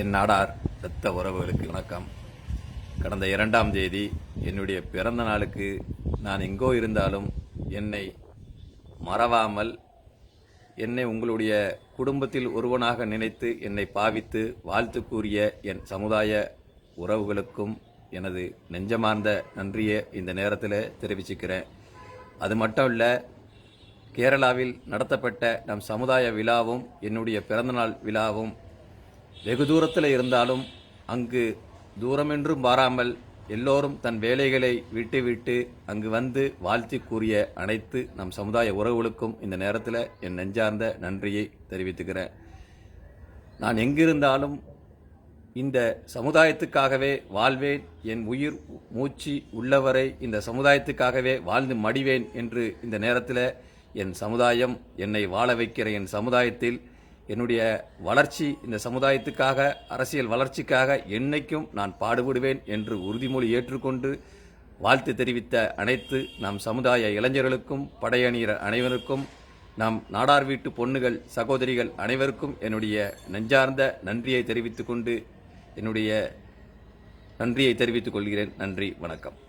என் நாடார் ரத்த உறவுகளுக்கு வணக்கம். கடந்த இரண்டாம் தேதி என்னுடைய பிறந்த நாளுக்கு நான் எங்கோ இருந்தாலும் என்னை மறவாமல் என்னை உங்களுடைய குடும்பத்தில் ஒருவனாக நினைத்து என்னை பாவித்து வாழ்த்து கூறிய என் சமுதாய உறவுகளுக்கும் எனது நெஞ்சமார்ந்த நன்றியை இந்த நேரத்தில் தெரிவிச்சுக்கிறேன். அது மட்டும் இல்லை கேரளாவில் நடத்தப்பட்ட நம் சமுதாய விழாவும் என்னுடைய பிறந்தநாள் விழாவும் வெகு தூரத்தில் இருந்தாலும் அங்கு தூரமென்றும் பாராமல் எல்லோரும் தன் வேலைகளை விட்டு விட்டு அங்கு வந்து வாழ்த்தி கூறிய அனைத்து நம் சமுதாய உறவுகளுக்கும் இந்த நேரத்தில் என் நெஞ்சார்ந்த நன்றியை தெரிவித்துக்கிறேன். நான் எங்கிருந்தாலும் இந்த சமுதாயத்துக்காகவே வாழ்வேன் என் உயிர் மூச்சு உள்ளவரை இந்த சமுதாயத்துக்காகவே வாழ்ந்து மடிவேன் என்று இந்த நேரத்தில் என் சமுதாயம் என்னை வாழ வைக்கிற என் சமுதாயத்தில் என்னுடைய வளர்ச்சி இந்த சமுதாயத்துக்காக அரசியல் வளர்ச்சிக்காக என்னைக்கும் நான் பாடுபடுவேன் என்று உறுதிமொழி ஏற்றுக்கொண்டு வாழ்த்து தெரிவித்த அனைத்து நம் சமுதாய இளைஞர்களுக்கும் படையணியர் அனைவருக்கும் நம் நாடார் வீட்டு பொண்ணுகள் சகோதரிகள் அனைவருக்கும் என்னுடைய நெஞ்சார்ந்த நன்றியை தெரிவித்துக்கொண்டு என்னுடைய நன்றியை தெரிவித்துக் கொள்கிறேன். நன்றி வணக்கம்.